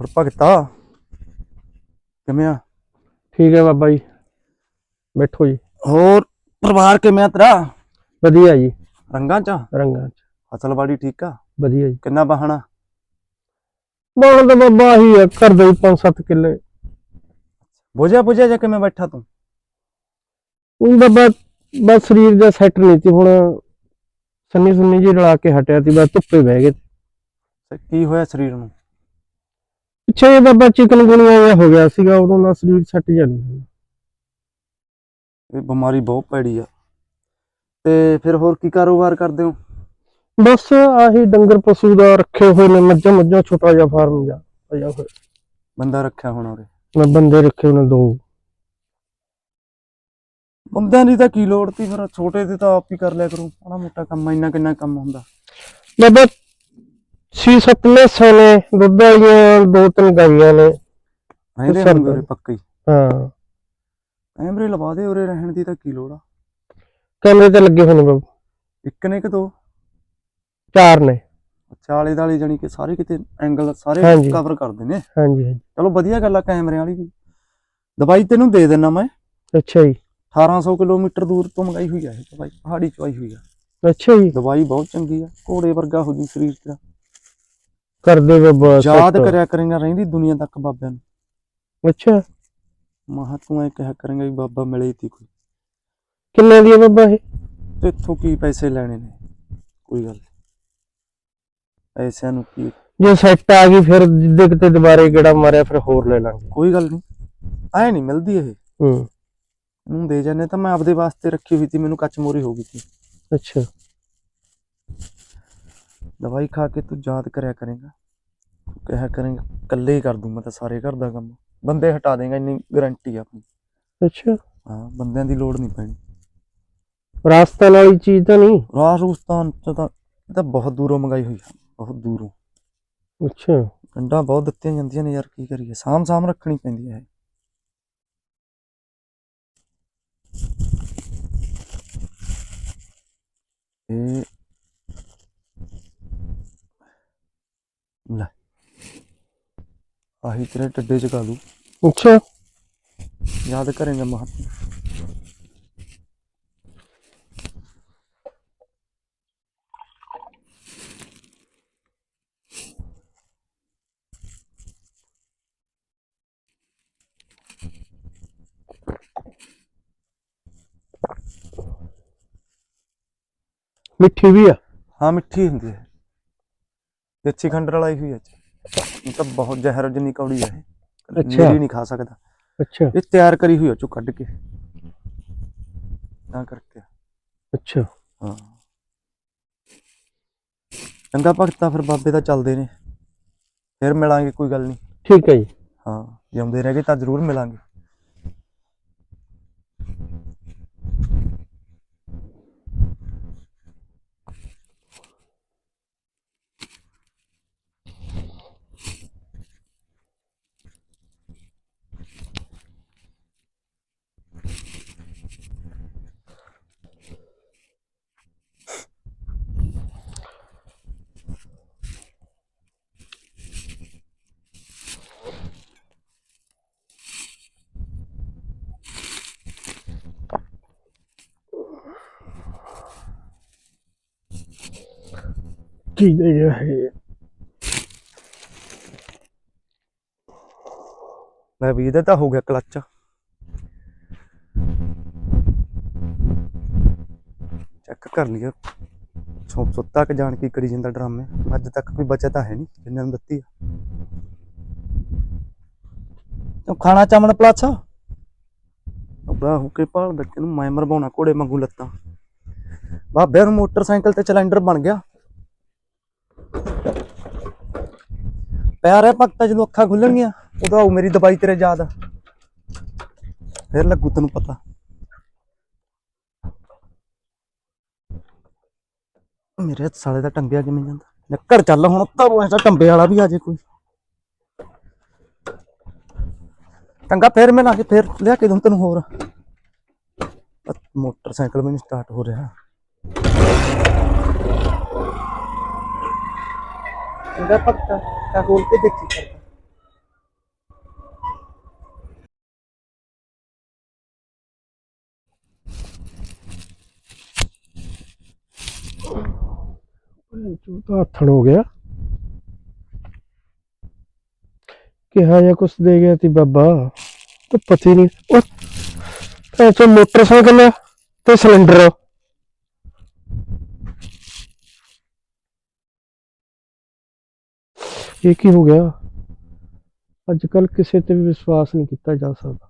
ਹੋਰ ਭਗਤਾ? ਕਿਵੇਂ ਆ? ਠੀਕ ਹੈ ਬਾਬਾ ਜੀ। ਬੈਠੋ ਜੀ। ਹੋਰ ਪਰਿਵਾਰ ਕਿਵੇਂ ਆ ਤੇਰਾ? ਵਧੀਆ ਜੀ। ਰੰਗਾਂ ਚ? ਰੰਗਾਂ ਚ। ਫਸਲਵਾੜੀ ਠੀਕ ਆ? ਵਧੀਆ ਜੀ। ਕਿੰਨਾ ਬਹਾਨਾ ਬਾਣ ਦਾ ਬਾਬਾ ਹੀ ਆ ਘਰ ਦੇ 5-7 ਕਿੱਲੇ। ਬੁਝਿਆ ਬੁਝਿਆ ਜਾ ਕਿਵੇਂ ਬੈਠਾ ਤੂੰ? ਉਹ ਬਾਬਾ ਬਸ ਸਰੀਰ ਦਾ ਸੈੱਟ ਨਹੀਂ ਸੀ ਹੁਣ ਸੰਨੀ ਸੁੰਨੀ ਜੀ ਰਲਾ ਕੇ ਹਟਿਆ ਸੀ ਬਸ ਧੁੱਪੇ ਬਹਿ ਗਏ। ਤੇ ਕੀ ਹੋਇਆ ਸਰੀਰ ਨੂੰ? ਪਿੱਛੇ ਜਿਹੇ ਬਾਬਾ ਚਿਕਨ ਗੁਣੀਆ ਜਿਹਾ ਹੋ ਗਿਆ ਸੀਗਾ ਉਦੋਂ ਦਾ ਸਰੀਰ ਸੈੱਟ ਜਾ ਨਹੀਂ ਇਹ ਬਿਮਾਰੀ ਬਹੁਤ ਪੈੜੀ ਆ। ਤੇ ਫਿਰ ਹੋਰ ਕੀ ਕਾਰੋਬਾਰ ਕਰਦੇ ਹੋ? ਬਸ ਆਹੀ ਡੰਗਰ ਪਸ਼ੂ ਦਾ ਰੱਖੇ ਹੋਏ ਨੇ ਮੱਝਾਂ ਮੱਝਾਂ ਛੋਟਾ ਜਿਹਾ ਫਾਰਮ ਜਾ ਪਿਆ ਹੋਇਆ। ਬੰਦਾ ਰੱਖਿਆ ਹੋਣਾ ਉਰੇ? ਮੈਂ ਬੰਦੇ ਰੱਖੇ ਹੋਏ ਨੇ ਦੋ। ਬੰਦਿਆਂ ਦੀ ਤਾਂ ਕੀ ਲੋੜ ਤੀ ਫਿਰ ਛੋਟੇ ਤੇ ਤਾਂ ਆਪ ਹੀ ਕਰ ਲਿਆ ਕਰੋ। ਮਾੜਾ ਮੋਟਾ ਕੰਮ ਇੰਨਾ ਕਿੰਨਾ ਕੰਮ ਹੁੰਦਾ? ਬਾਬਾ ਛੇ ਸੱਤ ਮੈਸਾਂ ਨੇ ਦੁੱਧ ਵਾਲੀਆਂ ਦੋ ਤਿੰਨ ਗਾਈਆਂ ਨੇ। ਸਰਦਾ। ਉਰੇ ਪੱਕੇ ਹੀ। ਕੈਮਰੇ ਲਵਾ ਦੇ ਉਰੇ ਰਹਿਣ ਦੀ ਤਾਂ ਕੀ ਲੋੜ ਆ। ਕੈਮਰੇ ਤੇ ਲੱਗੇ ਨੇ ਬਾਬਾ। ਇੱਕ ਨੇ ਕਿ ਦੋ? ਚਾਰ ਨੇ। ਆਲੇ ਦਾਲੇ ਜਾਨੀ ਕਿ ਸਾਰੇ ਕਿਤੇ ਐਂਗਲ ਸਾਰੇ ਹਾਂਜੀ। ਕਵਰ ਕਰਦੇ ਨੇ। ਹਾਂਜੀ ਹਾਂਜੀ। ਚਲੋ ਵਧੀਆ ਗੱਲ ਆ ਕੈਮਰਿਆਂ ਵਾਲੀ ਵੀ। ਦਵਾਈ ਤੈਨੂੰ ਦੇ ਦੇਣਾ ਮੈਂ। ਅੱਛਾ ਜੀ। 1800 ਕਿਲੋਮੀਟਰ ਦੂਰ ਤੋਂ ਮੰਗਾਈ ਹੋਈ ਆ ਇਹ ਦਵਾਈ ਪਹਾੜੀ ਚੋਂ ਆਈ ਹੋਈ ਆ। ਅੱਛਾ ਜੀ। ਦਵਾਈ ਬਹੁਤ ਚੰਗੀ ਆ ਘੋੜੇ ਵਰਗਾ ਹੋ ਜੂ ਸਰੀਰ ਤੇਰਾ। ਕਰਦੇ ਬਾਬਾ ਯਾਦ। ਕਰਿਆ ਕਰੇਗਾ ਰਹਿੰਦੀ ਦੁਨੀਆ ਤੱਕ ਬਾਬਿਆਂ ਨੂੰ। ਅੱਛਾ। ਮਹਾ ਤੂੰ ਐ ਕਹਿਆ ਕਰੇਗਾ ਵੀ ਬਾਬਾ ਮਿਲੇ ਹੀ ਤੀ ਕੋਈ। ਕਿੰਨੇ ਦੀ ਹੈ ਬਾਬਾ ਇਹ? ਤੇ ਇੱਥੋਂ ਕੀ ਪੈਸੇ ਲੈਣੇ ਨੇ? ਕੋਈ ਗੱਲ ਨੀ। ਪੈਸਿਆਂ ਨੂੰ ਕੀ ਜੇ ਸੈੱਟ ਆ ਗਈ ਫਿਰ ਜਿੱਦੇ ਕਿਤੇ ਦੁਬਾਰੇ ਗੇੜਾ ਮਾਰਿਆ ਫਿਰ ਹੋਰ ਲੈ ਲਾਂਗੇ। ਕੋਈ ਗੱਲ ਨਹੀਂ। ਐ ਨਹੀਂ ਮਿਲਦੀ ਇਹ। ਹੂੰ। ਇਹਨੂੰ ਦੇ ਜਾਂਦੇ ਤਾਂ ਮੈਂ ਆਪਦੇ ਵਾਸਤੇ ਰੱਖੀ ਹੋਈ ਸੀ ਮੈਨੂੰ ਕੱਚ ਮੋਰੀ ਹੋ ਗਈ ਸੀ ਅੱਛਾ। ਦਵਾਈ ਖਾ ਕੇ ਤੂੰ ਯਾਦ ਕਰਿਆ ਕਰੇਗਾ। ਕਹਿਆ ਕਰੇਗਾ ਇਕੱਲੇ ਹੀ ਕਰ ਦੂੰ ਮੈਂ ਤਾਂ ਸਾਰੇ ਘਰ ਦਾ ਕੰਮ। ਬੰਦੇ ਹਟਾ ਦੇਗਾ ਇੰਨੀ ਗਾਰੰਟੀ ਆ ਆਪਣੀ। ਅੱਛਾ। ਹਾਂ ਬੰਦਿਆਂ ਦੀ ਲੋੜ ਨਹੀਂ ਪੈਣੀ। ਰਾਸਤਾ ਵਾਲੀ ਚੀਜ਼ ਤਾਂ ਨਹੀਂ? ਰਾਜਸਥਾਨ ਚ ਤਾਂ ਇਹ ਤਾਂ ਬਹੁਤ ਦੂਰੋਂ ਮੰਗਾਈ ਹੋਈ ਆ ਬਹੁਤ ਦੂਰੋਂ। ਅੱਛਾ। ਗੰਢਾਂ ਬਹੁਤ ਦਿੱਤੀਆਂ ਜਾਂਦੀਆਂ ਨੇ ਯਾਰ ਕੀ ਕਰੀਏ? ਸਾਂਭ ਸਾਂਭ ਰੱਖਣੀ ਪੈਂਦੀ ਹੈ ਇਹ ਲੈ। ਆਹੀ ਤੇਰੇ ਟੱਡੇ ਚ ਗਾ ਲੂ। ਅੱਛਾ। ਯਾਦ ਕਰਾਂਗਾ ਮਹਾਤਮਾ ਮਿੱਠੀ ਵੀ ਆ? ਹਾਂ ਮਿੱਠੀ ਹੁੰਦੀ ਹੈ। ਦੇਸੀ ਖੰਡਰ ਵਾਲਾ ਹੀ ਹੋਈ ਹੈ ਇਹ ਤਾਂ ਬਹੁਤ ਜ਼ਹਿਰ ਜਨੀ ਕੌੜੀ ਹੈ ਅੱਛਾ। ਨਹੀਂ ਖਾ ਸਕਦਾ। ਅੱਛਾ। ਇਹ ਤਿਆਰ ਕਰੀ ਹੋਈ ਹੈ ਚੋਂ ਕੱਢ ਕੇ। ਤਾਂ ਕਰਕੇ। ਅੱਛਾ। ਹਾਂ। ਚੰਗਾ ਭਗਤਾ ਫਿਰ ਬਾਬੇ ਦਾ ਚੱਲਦੇ ਨੇ। ਫਿਰ ਮਿਲਾਂਗੇ ਕੋਈ ਗੱਲ ਨਹੀਂ। ਠੀਕ ਹੈ ਜੀ। ਹਾਂ ਜਿਉਂਦੇ ਰਹਿ ਗਏ ਤਾਂ ਜ਼ਰੂਰ ਮਿਲਾਂਗੇ। ਕੀ ਦੇ ਹੈ? ਲੈ ਵੀ ਇਹਦਾ ਤਾਂ ਹੋ ਗਿਆ ਕਲੱਚ। ਚੈੱਕ ਕਰ ਲਿਆ ਸੌ ਸੁੱਤਾ ਕਿ ਜਾਣ ਕੀ ਕਰੀ ਜਾਂਦਾ ਡਰਾਮੇ ਅੱਜ ਤੱਕ ਕੋਈ ਬਚਤ ਤਾਂ ਹੈ ਨਹੀਂ, ਜਿੰਨਾਂ ਨੂੰ ਦਿੱਤੀ ਆ। ਤੂੰ ਖਾਣਾ ਚਾਮਣ ਪਲਾਛਾ? ਅੱਬਾ, ਹੋ ਕੇ ਭਾਲ ਬੱਚੇ ਨੂੰ ਮੈਂ ਮਰਵਾਉਣਾ ਘੋੜੇ ਵਾਂਗੂ ਲੱਤਾਂ। ਬਾਬਿਆਂ ਨੂੰ ਮੋਟਰਸਾਈਕਲ ਤੇ ਸਿਲੰਡਰ ਬਣ ਗਿਆ। ਪਿਆਰੇ ਭਗਤਾ, ਜਦੋਂ ਅੱਖਾਂ ਖੁੱਲਣਗੀਆਂ, ਉਦੋਂ ਆਊ ਮੇਰੀ ਦਵਾਈ ਤੇਰੇ ਯਾਦ ਫਿਰ ਲੱਗੂ ਤੈਨੂੰ ਪਤਾ। ਮੇਰੇ ਸਾਲੇ ਦਾ ਟੰਬਿਆ ਕਿਵੇਂ ਜਾਂਦਾ? ਨਿੱਕਰ ਚੱਲ ਹੁਣ ਤੁਹਾਨੂੰ ਐਸਾ ਟੰਬੇ ਵਾਲਾ ਵੀ ਆ ਜੇ ਕੋਈ। ਟੰਗਾ ਫੇਰ ਮੈਂ ਲਾ ਕੇ, ਫੇਰ ਲਿਆ ਕੇ ਦੂੰ ਤੈਨੂੰ ਹੋਰ। ਮੋਟਰਸਾਈਕਲ ਵੀ ਨਹੀਂ ਸਟਾਰਟ ਹੋ ਰਿਹਾ। ব্যাপারটা কাকে উল্টে দেখছি ਆਥਣ ਹੋ ਗਿਆ। ਕਿਹਾ ਜਾਂ ਕੁਛ ਦੇ ਗਿਆ ਤੀ ਬਾਬਾ ਤੇ ਪਤੀ ਨਹੀਂ। ਉਹ ਐਸੋ ਮੋਟਰਸਾਈਕਲ ਤੇ ਸਿਲੰਡਰ ਇਹ ਕੀ ਹੋ ਗਿਆ। ਅੱਜ ਕੱਲ ਕਿਸੇ ਤੇ ਵੀ ਵਿਸ਼ਵਾਸ ਨਹੀਂ ਕੀਤਾ ਜਾ ਸਕਦਾ।